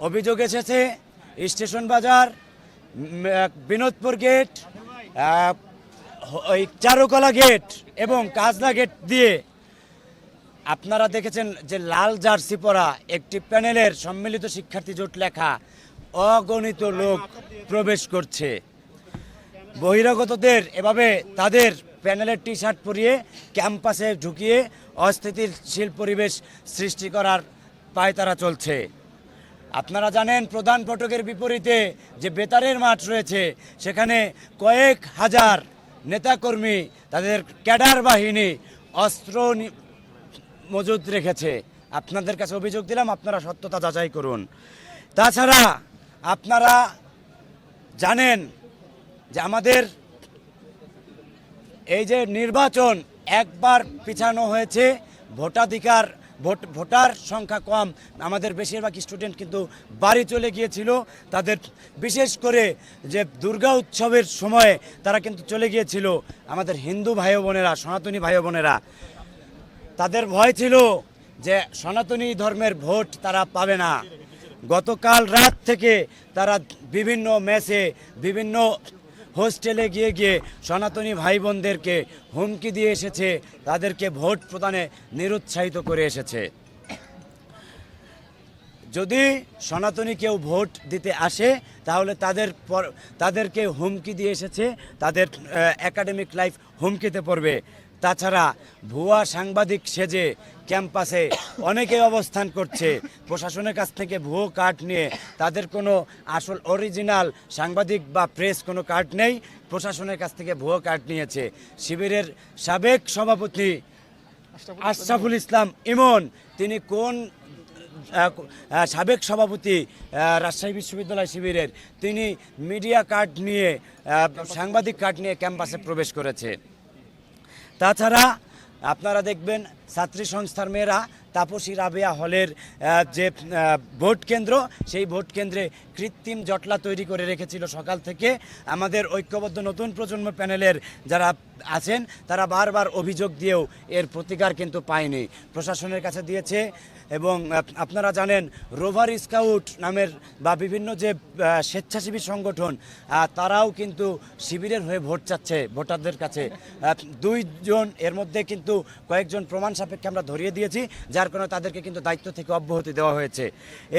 অভিযোগ এসেছে, স্টেশন বাজার বিনোদপুর গেট ওই চারুকলা গেট এবং কাজলা গেট দিয়ে। আপনারা দেখেছেন যে লাল জার্সি পরা একটি প্যানেলের সম্মিলিত শিক্ষার্থী জোট লেখা, অগণিত লোক প্রবেশ করছে। বহিরাগতদের এভাবে তাদের প্যানেলের টি শার্ট পরিয়ে ক্যাম্পাসে ঢুকিয়ে অস্থিতিশীল পরিবেশ সৃষ্টি করার পায়তারা চলছে। আপনারা জানেন প্রধান ফটকের বিপরীতে যে বেতারের মাঠ রয়েছে, সেখানে কয়েক হাজার নেতাকর্মী তাদের ক্যাডার বাহিনী অস্ত্র মজুদ রেখেছে। আপনাদের কাছে অভিযোগ দিলাম, আপনারা সত্যতা যাচাই করুন। তাছাড়া আপনারা জানেন যে আমাদের এই যে নির্বাচন একবার পিছানো হয়েছে, ভোটাধিকার ভোট, ভোটার সংখ্যা কম। আমাদের বেশিরভাগ স্টুডেন্ট কিন্তু বাড়ি চলে গিয়েছিল। তাদের বিশেষ করে যে দুর্গা উৎসবের সময়ে তারা কিন্তু চলে গিয়েছিল। আমাদের হিন্দু ভাই বোনেরা, সনাতনী ভাই বোনেরা, তাদের ভয় ছিল যে সনাতনী ধর্মের ভোট তারা পাবে না। গতকাল রাত থেকে তারা বিভিন্ন ম্যাচে বিভিন্ন হোস্টেলে গিয়ে গিয়ে সনাতনী ভাই বোনদেরকে হুমকি দিয়ে এসেছে, তাদেরকে ভোট প্রদানে নিরুৎসাহিত করে এসেছে। যদি সনাতনী কেউ ভোট দিতে আসে, তাহলে তাদের তাদেরকে হুমকি দিয়ে এসেছে, তাদের একাডেমিক লাইফ হুমকিতে পড়বে। তাছাড়া ভুয়া সাংবাদিক সেজে ক্যাম্পাসে অনেকে অবস্থান করছে। প্রশাসনের কাছ থেকে ভুয়ো কার্ড নিয়ে তাদের কোনো আসল অরিজিনাল সাংবাদিক বা প্রেস কোনো কার্ড নেই। প্রশাসনের কাছ থেকে ভুয়ো কার্ড নিয়েছে। শিবিরের সাবেক সভাপতি আশরাফুল ইসলাম ইমন, তিনি কোন সাবেক সভাপতি রাজশাহী বিশ্ববিদ্যালয় শিবিরের, তিনি মিডিয়া কার্ড নিয়ে সাংবাদিক কার্ড নিয়ে ক্যাম্পাসে প্রবেশ করেছে। তাছাড়া আপনারা দেখবেন ছাত্রী সংস্থার মেয়েরা তাপসী রাবেয়া হলের যে ভোট কেন্দ্র, সেই ভোট কেন্দ্রে কৃত্রিম জটলা তৈরি করে রেখেছিল সকাল থেকে। আমাদের ঐক্যবদ্ধ নতুন প্রজন্ম প্যানেলের যারা আছেন, তারা বারবার অভিযোগ দিয়েও এর প্রতিকার কিন্তু পায়নি। প্রশাসনের কাছে দিয়েছে এবং আপনারা জানেন, রোভার স্কাউট নামের বা বিভিন্ন যে স্বেচ্ছাসেবী সংগঠন তারাও কিন্তু শিবিরের হয়ে ভোট চাচ্ছে ভোটারদের কাছে। দুইজন, এর মধ্যে কিন্তু কয়েকজন প্রমাণ সাপেক্ষে আমরা ধরিয়ে দিয়েছি, যার কারণে তাদেরকে কিন্তু দায়িত্ব থেকে অব্যাহতি দেওয়া হয়েছে।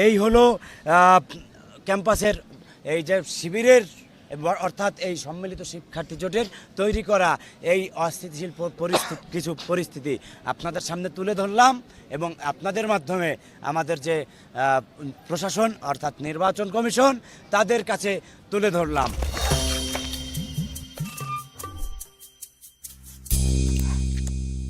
এই হলো ক্যাম্পাসের এই যে শিবিরের অর্থাৎ এই সম্মিলিত শিক্ষার্থী জোটের তৈরি করা এই অস্থিতিশীল পরিস্থিতি কিছু পরিস্থিতি আপনাদের সামনে তুলে ধরলাম এবং আপনাদের মাধ্যমে আমাদের যে প্রশাসন অর্থাৎ নির্বাচন কমিশন তাদের কাছে তুলে ধরলাম।